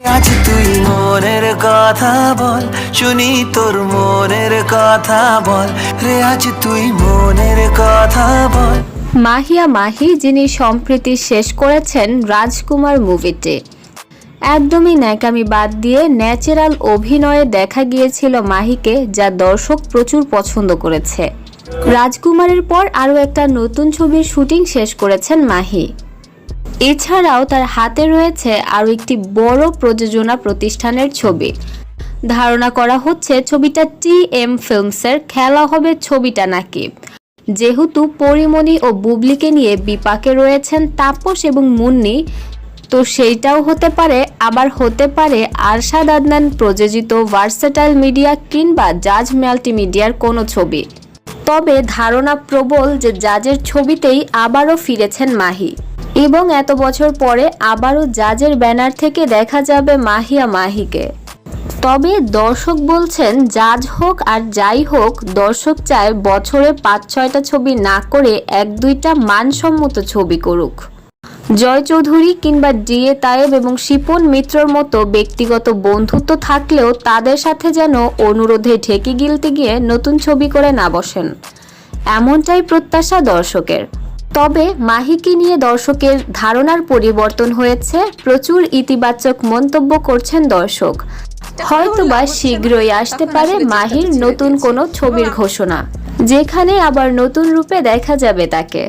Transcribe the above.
আজ তুই মনের কথা বল, শুনি তোর মনের কথা বল। রে, আজ তুই মনের কথা বল। মাহিয়া মাহি, যিনি সম্প্রীতি শেষ করেছেন রাজকুমার মুভিতে। একদমই ন্যাকামি বাদ দিয়ে ন্যাচারাল অভিনয়ে দেখা গিয়েছিল মাহিকে, যা দর্শক প্রচুর পছন্দ করেছে। রাজকুমারের পর আরও একটা নতুন ছবির শুটিং শেষ করেছেন মাহি। এছাড়াও তার হাতে রয়েছে আরও একটি বড় প্রযোজনা প্রতিষ্ঠানের ছবি। ধারণা করা হচ্ছে ছবিটা টি এম ফিল্মসের খেলা হবে ছবিটা নাকি। যেহেতু পরিমণি ও বুবলিকে নিয়ে বিপাকে রয়েছেন তাপস এবং মুন্নি, তো সেইটাও হতে পারে, আবার হতে পারে আরশাদ আদনান প্রযোজিত ভার্সেটাইল মিডিয়া কিংবা জাজ মাল্টিমিডিয়ার কোনো ছবি। তবে ধারণা প্রবল যে জাজের ছবিতেই আবারও ফিরেছেন মাহি। এবং এত বছর পরে আবারও জাজের ব্যানার থেকে দেখা যাবে মাহিয়া মাহিকে। তবে দর্শক বলছেন, জাজ হোক আর যাই হোক, দর্শক চায় বছরে পাঁচ, ছয়টা ছবি না করে এক, দুইটা মানসম্মত ছবি করুক। জয় চৌধুরী কিংবা ডিএ তায়েব এবং শিপন মিত্রর মতো ব্যক্তিগত বন্ধুত্ব থাকলেও তাদের সাথে যেন অনুরোধে ঢেকে গিলতে গিয়ে নতুন ছবি করে না বসেন, এমনটাই প্রত্যাশা দর্শকের। তবে মাহিকে নিয়ে দর্শকের ধারণার পরিবর্তন হয়েছে। প্রচুর ইতিবাচক মন্তব্য করছেন দর্শক। হয়তোবা শীঘ্রই আসতে পারে মাহির নতুন কোনো ছবির ঘোষণা। যেখানে আবার নতুন রূপে দেখা যাবে তাকে।